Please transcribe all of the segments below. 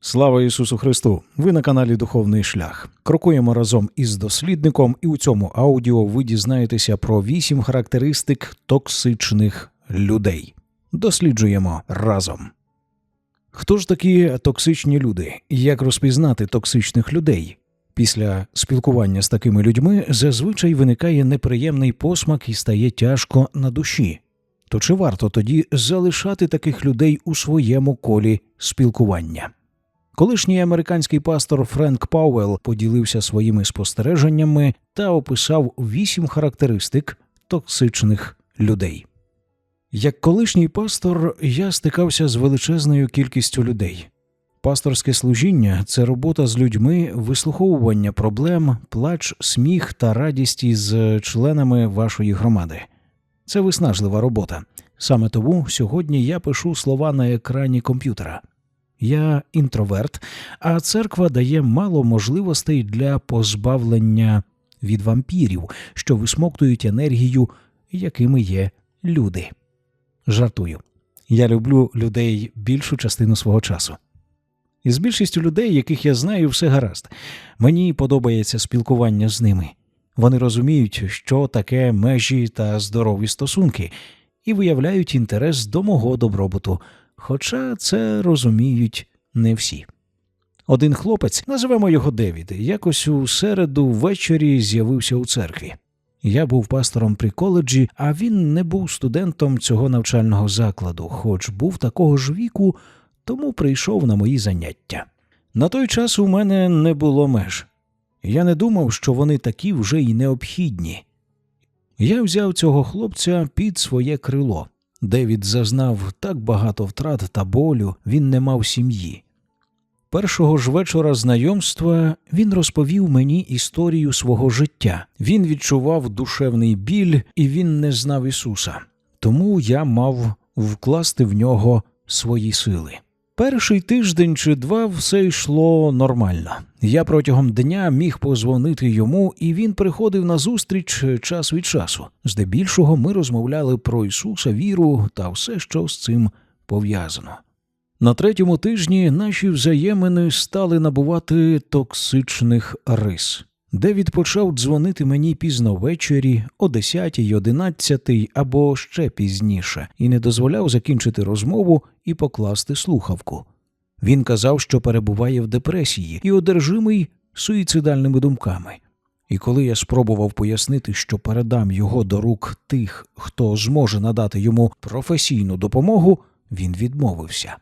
Слава Ісусу Христу! Ви на каналі Духовний Шлях. Крокуємо разом із дослідником, і у цьому аудіо ви дізнаєтеся про вісім характеристик токсичних людей. Досліджуємо разом. Хто ж такі токсичні люди? Як розпізнати токсичних людей? Після спілкування з такими людьми зазвичай виникає неприємний посмак і стає тяжко на душі. То чи варто тоді залишати таких людей у своєму колі спілкування? Колишній американський пастор Френк Пауелл поділився своїми спостереженнями та описав вісім характеристик токсичних людей. Як колишній пастор, я стикався з величезною кількістю людей. Пасторське служіння це робота з людьми, вислуховування проблем, плач, сміх та радість із членами вашої громади. Це виснажлива робота. Саме тому сьогодні я пишу слова на екрані комп'ютера. Я інтроверт, а церква дає мало можливостей для позбавлення від вампірів, що висмоктують енергію, якими є люди. Жартую. Я люблю людей більшу частину свого часу. Із більшістю людей, яких я знаю, все гаразд. Мені подобається спілкування з ними. Вони розуміють, що таке межі та здорові стосунки, і виявляють інтерес до мого добробуту, хоча це розуміють не всі. Один хлопець, називемо його Девід, якось у середу ввечері з'явився у церкві. Я був пастором при коледжі, а він не був студентом цього навчального закладу, хоч був такого ж віку, тому прийшов на мої заняття. На той час у мене не було меж. Я не думав, що вони такі вже й необхідні. Я взяв цього хлопця під своє крило. Девід зазнав так багато втрат та болю, він не мав сім'ї. Першого ж вечора знайомства він розповів мені історію свого життя. Він відчував душевний біль, і він не знав Ісуса. Тому я мав вкласти в нього свої сили. Перший тиждень чи два все йшло нормально. Я протягом дня міг позвонити йому, і він приходив на зустріч час від часу. Здебільшого ми розмовляли про Ісуса, віру та все, що з цим пов'язано. На третьому тижні наші взаємини стали набувати токсичних рис. Девід почав дзвонити мені пізно ввечері, о 10, 11 або ще пізніше, і не дозволяв закінчити розмову і покласти слухавку. Він казав, що перебуває в депресії і одержимий суїцидальними думками. І коли я спробував пояснити, що передам його до рук тих, хто зможе надати йому професійну допомогу, він відмовився.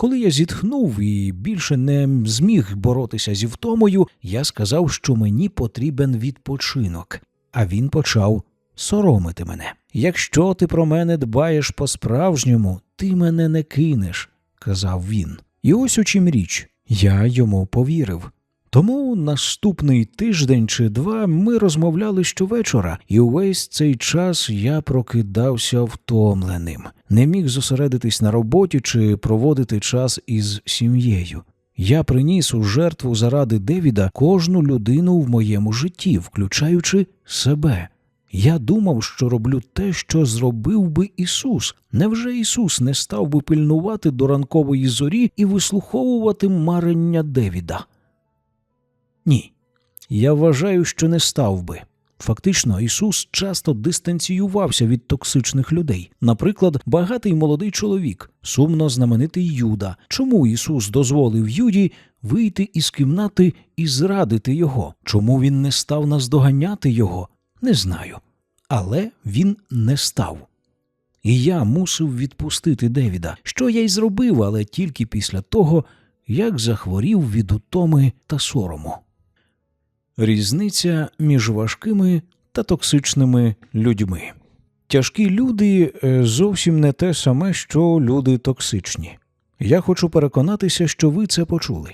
Коли я зітхнув і більше не зміг боротися зі втомою, я сказав, що мені потрібен відпочинок, а він почав соромити мене. Якщо ти про мене дбаєш по-справжньому, ти мене не кинеш, казав він. І ось у чим річ, я йому повірив. Тому наступний тиждень чи два ми розмовляли щовечора, і увесь цей час я прокидався втомленим, не міг зосередитись на роботі чи проводити час із сім'єю. Я приніс у жертву заради Девіда кожну людину в моєму житті, включаючи себе. Я думав, що роблю те, що зробив би Ісус. Невже Ісус не став би пильнувати до ранкової зорі і вислуховувати марення Девіда? Ні. Я вважаю, що не став би. Фактично, Ісус часто дистанціювався від токсичних людей. Наприклад, багатий молодий чоловік, сумно знаменитий Юда. Чому Ісус дозволив Юді вийти із кімнати і зрадити його? Чому він не став наздоганяти його? Не знаю. Але він не став. І я мусив відпустити Девіда, що я й зробив, але тільки після того, як захворів від утоми та сорому. Різниця між важкими та токсичними людьми. Тяжкі люди е, зовсім не те саме, що люди токсичні. Я хочу переконатися, що ви це почули.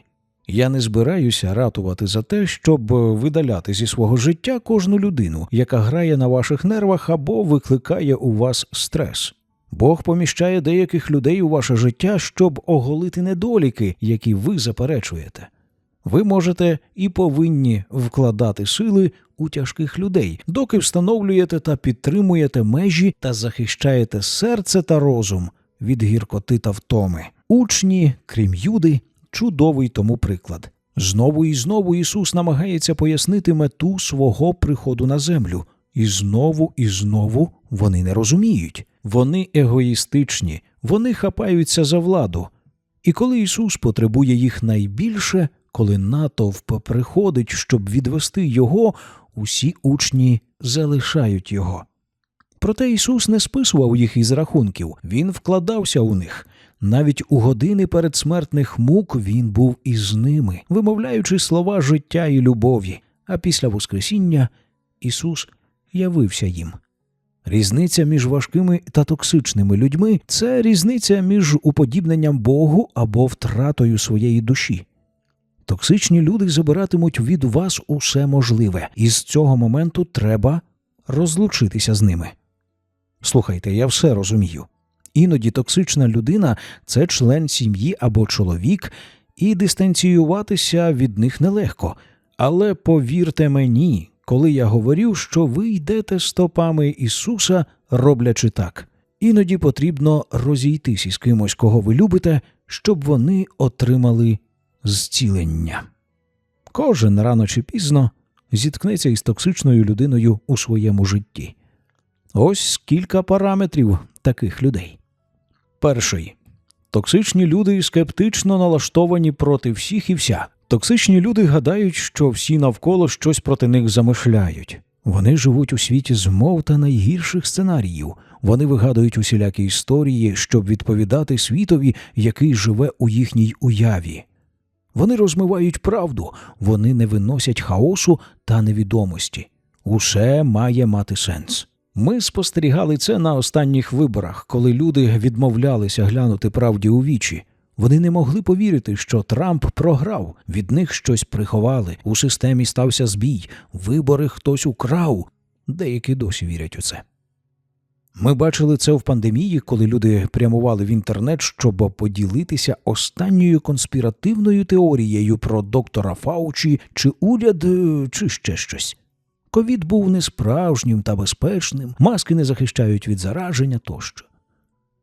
Я не збираюся ратувати за те, щоб видаляти зі свого життя кожну людину, яка грає на ваших нервах або викликає у вас стрес. Бог поміщає деяких людей у ваше життя, щоб оголити недоліки, які ви заперечуєте. Ви можете і повинні вкладати сили у тяжких людей, доки встановлюєте та підтримуєте межі та захищаєте серце та розум від гіркоти та втоми. Учні, крім Юди, чудовий тому приклад. Знову і знову Ісус намагається пояснити мету свого приходу на землю, і знову і знову вони не розуміють. Вони егоїстичні, вони хапаються за владу. І коли Ісус потребує їх найбільше, коли натовп приходить, щоб відвести Його, усі учні залишають Його. Проте Ісус не списував їх із рахунків, Він вкладався у них. Навіть у години передсмертних мук він був із ними, вимовляючи слова життя і любові, а після Воскресіння Ісус явився їм. Різниця між важкими та токсичними людьми це різниця між уподібненням Богу або втратою своєї душі. Токсичні люди забиратимуть від вас усе можливе, і з цього моменту треба розлучитися з ними. Слухайте, я все розумію. Іноді токсична людина це член сім'ї або чоловік, і дистанціюватися від них нелегко. Але повірте мені, коли я говорю, що ви йдете стопами Ісуса, роблячи так. Іноді потрібно розійтись із кимось, кого ви любите, щоб вони отримали зцілення. Кожен рано чи пізно зіткнеться із токсичною людиною у своєму житті. Ось кілька параметрів таких людей. Перший токсичні люди скептично налаштовані проти всіх і вся. Токсичні люди гадають, що всі навколо щось проти них замишляють. Вони живуть у світі змов та найгірших сценаріїв. Вони вигадують усілякі історії, щоб відповідати світові, який живе у їхній уяві. Вони розмивають правду, вони не виносять хаосу та невідомості. Усе має мати сенс. Ми спостерігали це на останніх виборах, коли люди відмовлялися глянути правді у вічі. Вони не могли повірити, що Трамп програв, від них щось приховали, у системі стався збій, вибори хтось украв. Деякі досі вірять у це. Ми бачили це в пандемії, коли люди прямували в інтернет, щоб поділитися останньою конспіративною теорією про доктора Фаучі чи уряд, е, чи ще щось. Ковід був несправжнім та безпечним, маски не захищають від зараження тощо.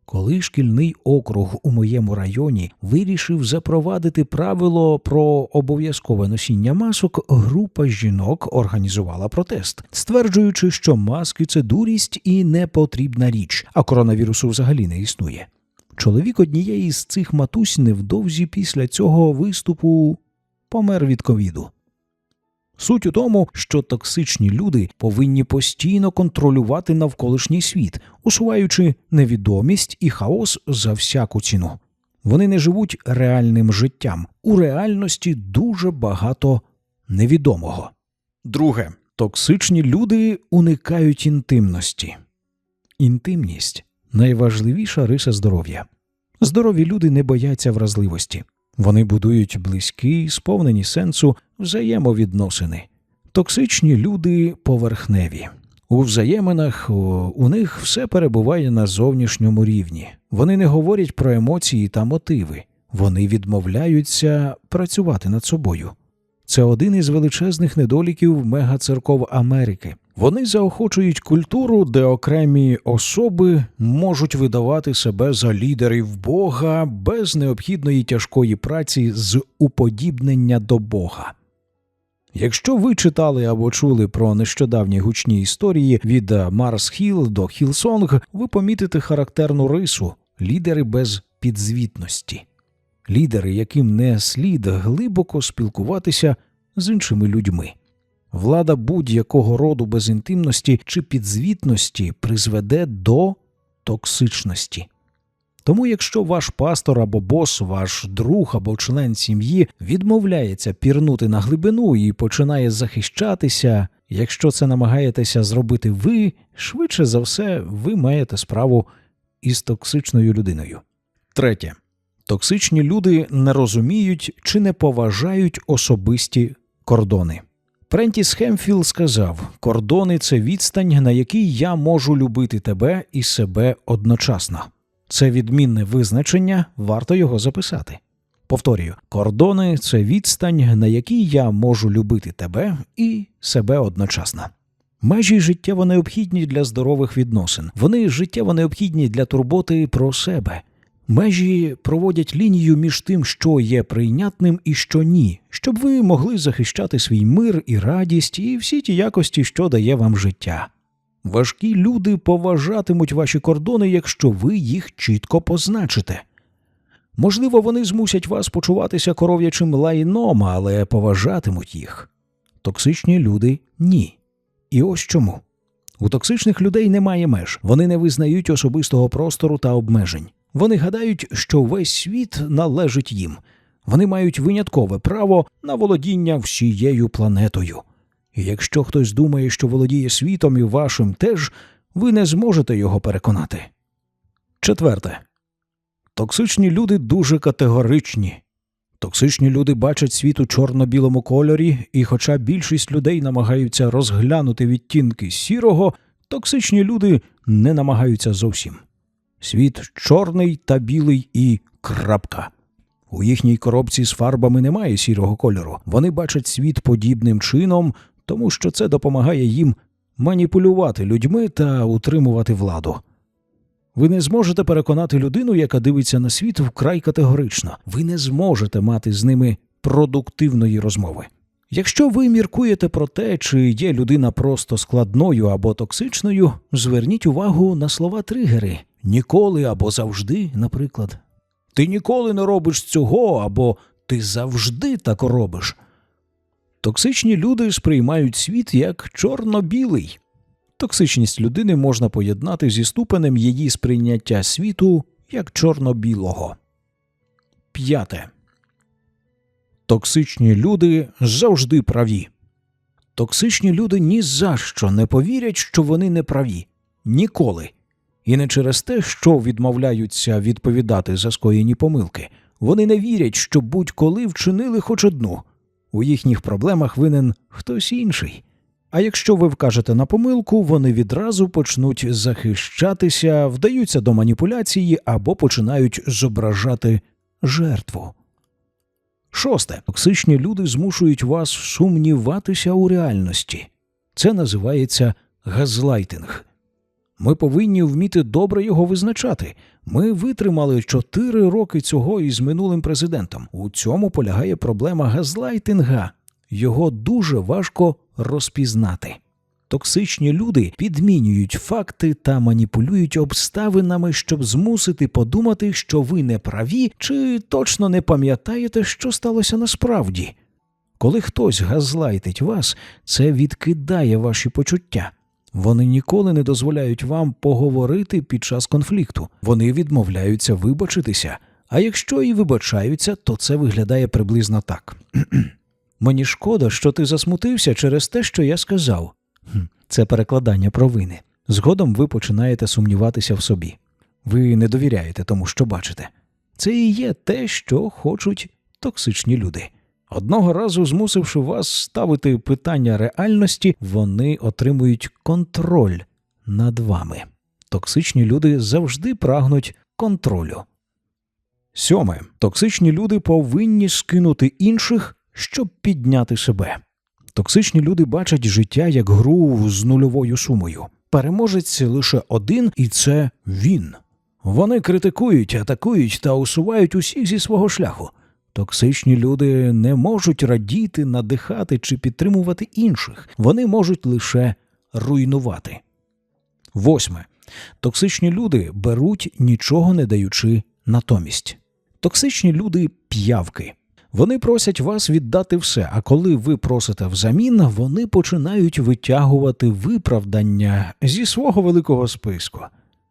Коли шкільний округ у моєму районі вирішив запровадити правило про обов'язкове носіння масок, група жінок організувала протест, стверджуючи, що маски це дурість і непотрібна річ, а коронавірусу взагалі не існує. Чоловік однієї з цих матусь невдовзі після цього виступу помер від ковіду. Суть у тому, що токсичні люди повинні постійно контролювати навколишній світ, усуваючи невідомість і хаос за всяку ціну. Вони не живуть реальним життям. У реальності дуже багато невідомого. Друге, токсичні люди уникають інтимності. Інтимність найважливіша риса здоров'я. Здорові люди не бояться вразливості. Вони будують близькі, сповнені сенсу взаємовідносини. Токсичні люди поверхневі. У взаєминах у них все перебуває на зовнішньому рівні. Вони не говорять про емоції та мотиви. Вони відмовляються працювати над собою. Це один із величезних недоліків мегацерков Америки. Вони заохочують культуру, де окремі особи можуть видавати себе за лідерів Бога без необхідної тяжкої праці з уподібнення до Бога. Якщо ви читали або чули про нещодавні гучні історії від Марс Хіл до Хілсонг, ви помітите характерну рису лідери без підзвітності, лідери, яким не слід глибоко спілкуватися з іншими людьми. Влада будь-якого роду безінтимності чи підзвітності призведе до токсичності. Тому, якщо ваш пастор або бос, ваш друг або член сім'ї відмовляється пірнути на глибину і починає захищатися, якщо це намагаєтеся зробити ви, швидше за все, ви маєте справу із токсичною людиною. Третє. Токсичні люди не розуміють чи не поважають особисті кордони. Прентіс Хемфіл сказав: кордони це відстань, на якій я можу любити тебе і себе одночасно. Це відмінне визначення, варто його записати. Повторюю, кордони це відстань, на якій я можу любити тебе і себе одночасно. Межі життєво необхідні для здорових відносин. Вони життєво необхідні для турботи про себе. Межі проводять лінію між тим, що є прийнятним і що ні, щоб ви могли захищати свій мир і радість і всі ті якості, що дає вам життя. Важкі люди поважатимуть ваші кордони, якщо ви їх чітко позначите. Можливо, вони змусять вас почуватися коров'ячим лайном, але поважатимуть їх. Токсичні люди ні. І ось чому. У токсичних людей немає меж, вони не визнають особистого простору та обмежень. Вони гадають, що весь світ належить їм. Вони мають виняткове право на володіння всією планетою. І якщо хтось думає, що володіє світом і вашим теж, ви не зможете його переконати. Четверте. Токсичні люди дуже категоричні. Токсичні люди бачать світ у чорно-білому кольорі, і хоча більшість людей намагаються розглянути відтінки сірого, токсичні люди не намагаються зовсім. Світ чорний та білий і крапка. У їхній коробці з фарбами немає сірого кольору. Вони бачать світ подібним чином, тому що це допомагає їм маніпулювати людьми та утримувати владу. Ви не зможете переконати людину, яка дивиться на світ вкрай категорично. Ви не зможете мати з ними продуктивної розмови. Якщо ви міркуєте про те, чи є людина просто складною або токсичною, зверніть увагу на слова тригери ніколи або завжди, наприклад. Ти ніколи не робиш цього, або ти завжди так робиш. Токсичні люди сприймають світ як чорно-білий. Токсичність людини можна поєднати зі ступенем її сприйняття світу як чорно-білого. П'яте. Токсичні люди завжди праві. Токсичні люди ні за що не повірять, що вони не праві. Ніколи. І не через те, що відмовляються відповідати за скоєні помилки. Вони не вірять, що будь-коли вчинили хоч одну. У їхніх проблемах винен хтось інший. А якщо ви вкажете на помилку, вони відразу почнуть захищатися, вдаються до маніпуляції або починають зображати жертву. Шосте. Токсичні люди змушують вас сумніватися у реальності. Це називається газлайтинг. Ми повинні вміти добре його визначати. Ми витримали чотири роки цього із минулим президентом. У цьому полягає проблема газлайтинга. Його дуже важко розпізнати. Токсичні люди підмінюють факти та маніпулюють обставинами, щоб змусити подумати, що ви не праві, чи точно не пам'ятаєте, що сталося насправді. Коли хтось газлайтить вас, це відкидає ваші почуття. Вони ніколи не дозволяють вам поговорити під час конфлікту. Вони відмовляються вибачитися. А якщо і вибачаються, то це виглядає приблизно так. Мені шкода, що ти засмутився через те, що я сказав. Це перекладання провини. Згодом ви починаєте сумніватися в собі. Ви не довіряєте тому, що бачите. Це і є те, що хочуть токсичні люди. Одного разу, змусивши вас ставити питання реальності, вони отримують контроль над вами. Токсичні люди завжди прагнуть контролю. Сьоме. Токсичні люди повинні скинути інших, щоб підняти себе. Токсичні люди бачать життя як гру з нульовою сумою. Переможець лише один, і це він. Вони критикують, атакують та усувають усіх зі свого шляху. Токсичні люди не можуть радіти, надихати чи підтримувати інших. Вони можуть лише руйнувати. Восьме. Токсичні люди беруть, нічого не даючи натомість. Токсичні люди п'явки. Вони просять вас віддати все, а коли ви просите взамін, вони починають витягувати виправдання зі свого великого списку.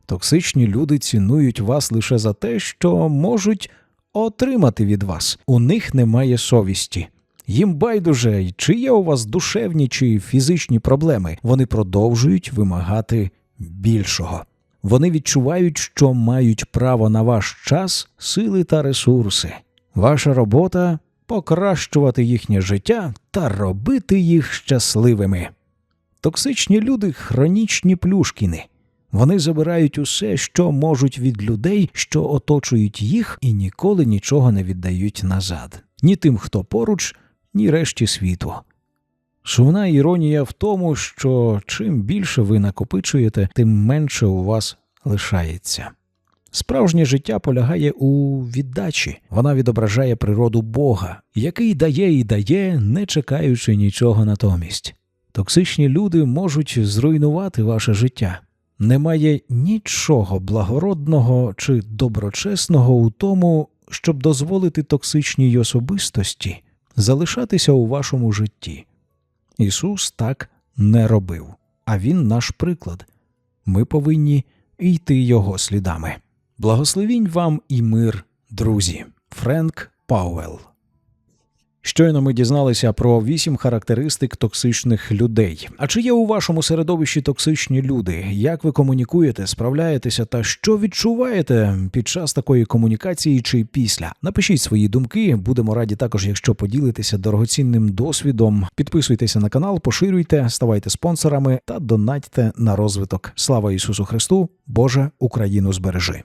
Токсичні люди цінують вас лише за те, що можуть отримати від вас. У них немає совісті. Їм байдуже, чи є у вас душевні чи фізичні проблеми, вони продовжують вимагати більшого. Вони відчувають, що мають право на ваш час, сили та ресурси. Ваша робота покращувати їхнє життя та робити їх щасливими. Токсичні люди хронічні плюшкіни. Вони забирають усе, що можуть від людей, що оточують їх, і ніколи нічого не віддають назад. Ні тим, хто поруч, ні решті світу. Сумна іронія в тому, що чим більше ви накопичуєте, тим менше у вас лишається. Справжнє життя полягає у віддачі. Вона відображає природу Бога, який дає і дає, не чекаючи нічого натомість. Токсичні люди можуть зруйнувати ваше життя. Немає нічого благородного чи доброчесного у тому, щоб дозволити токсичній особистості залишатися у вашому житті. Ісус так не робив, а Він наш приклад. Ми повинні йти Його слідами. Благословінь вам і мир, друзі. Френк Пауелл. Щойно ми дізналися про вісім характеристик токсичних людей. А чи є у вашому середовищі токсичні люди? Як ви комунікуєте, справляєтеся та що відчуваєте під час такої комунікації чи після? Напишіть свої думки. Будемо раді також, якщо поділитеся дорогоцінним досвідом. Підписуйтеся на канал, поширюйте, ставайте спонсорами та донатьте на розвиток. Слава Ісусу Христу! Боже Україну збережи!